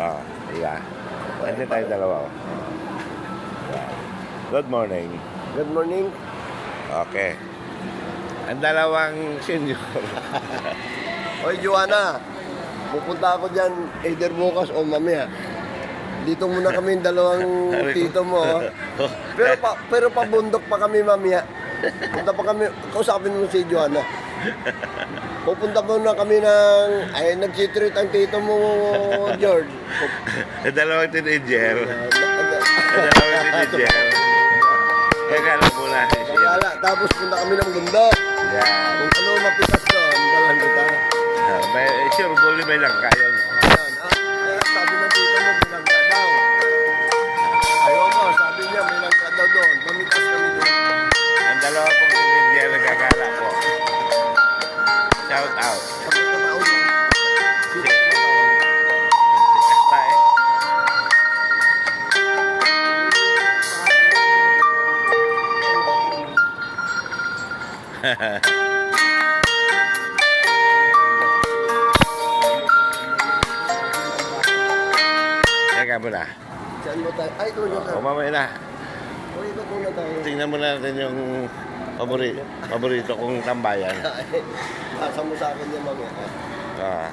Oh, diba? Nandiyan tayo dalawa. oh. Good morning. Good morning. Okay. Ang dalawang senior. Oy, Joanna. Pupunta ako dyan either bukas o mamaya. Dito muna kami yung dalawang tito mo. oh. Pero pa, pero pabundok pa kami mamaya. Punta pa kami, kausapin mo si Joanna. Pupunta muna kami ng, ay, nag-treat ang tito mo, George. Ang dalawang teenager. Ang dalawang teenager. Kaya alam mo na. Kagala, tapos punta kami ng bundok. Yan. Kung ano mapitas doon, dalan kita. Ah, May, sure, buli may lang kayo. Ah, eh, daw. Ayoko, sabi niya, may langka daw doon. Mamitas kami doon. Ang dalawa pong teenager nagkakala ko. Shout out. Pagkakataon lang. Sino ang Kasta eh. Teka muna. Saan mo tayo? Ay, doon na tayo. O mamaya na. Uy, ikot muna tayo. Tingnan muna natin yung paborito, paborito kong tambayan. Pasa mo sa akin yan mamaya. Ah.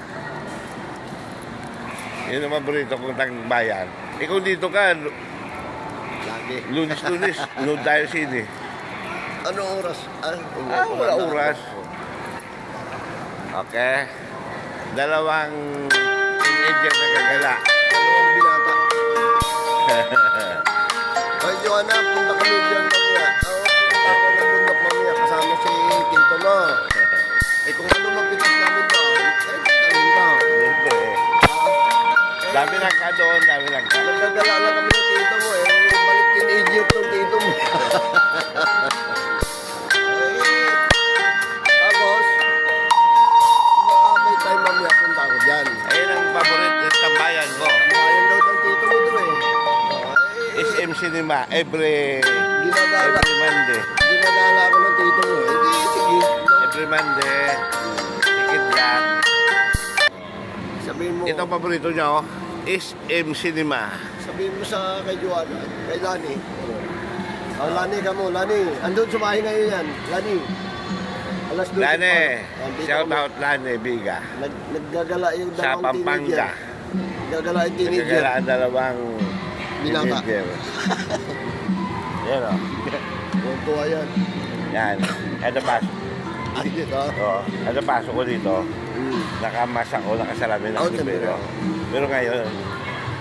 Yun ang paborito kong tambayan. Ikaw dito ka, Lagi. lunis-lunis, load tayo sini. Anong oras? Ah, Ah, wala oras. Okay. Dalawang teenager na gagala. Dami lang ka doon, dami lang ka. Nagdadala lang kami ng tito mo eh. Balik teenager tong tito mo. Tapos, makakabay tayo mamaya punta ako dyan. Ayun ang paborito ng tambayan ko. Bayan daw ng tito mo doon eh. SM Cinema, every, ginagala, every Monday. ginagala ako ng tito mo. Eh, di, sige. Every Monday, ticket lang. Sabihin mo, Ito ang paborito niya, oh. SM Cinema. sabihin mo sa kay Joanna, kay Lani. Oh, Lani ka mo, Lani. Andun sa bahay ngayon yan, Lani. Alas 12 Lane, pa. Andito shout out Lane, Biga. Nag, naggagala yung Sa dalawang Pampanga. teenager. Naggagala yung teenager. Nagkagala ang dalawang Binata. teenager. Yan, oh. Kung tuwa yan. Yan. Ano pasok? Ay, dito. Oh, ano pasok ko dito? Mm. Nakamas ako, nakasalamin Oh, ako pero, pero ngayon,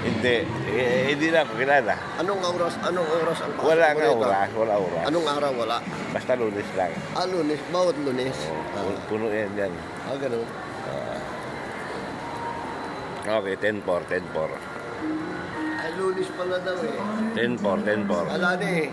hindi. Eh, hindi na ako kilala. Anong oras, anong oras ang pasok Wala nga oras, wala oras. Anong araw wala? Basta lunes lang. Ah, lunes. Bawat lunes. Oh, pu- puno yan yan. Ah, ganun. Okay, 10-4, 10-4. Ay, lunes pala daw eh. 10-4, 10-4. Ala ni,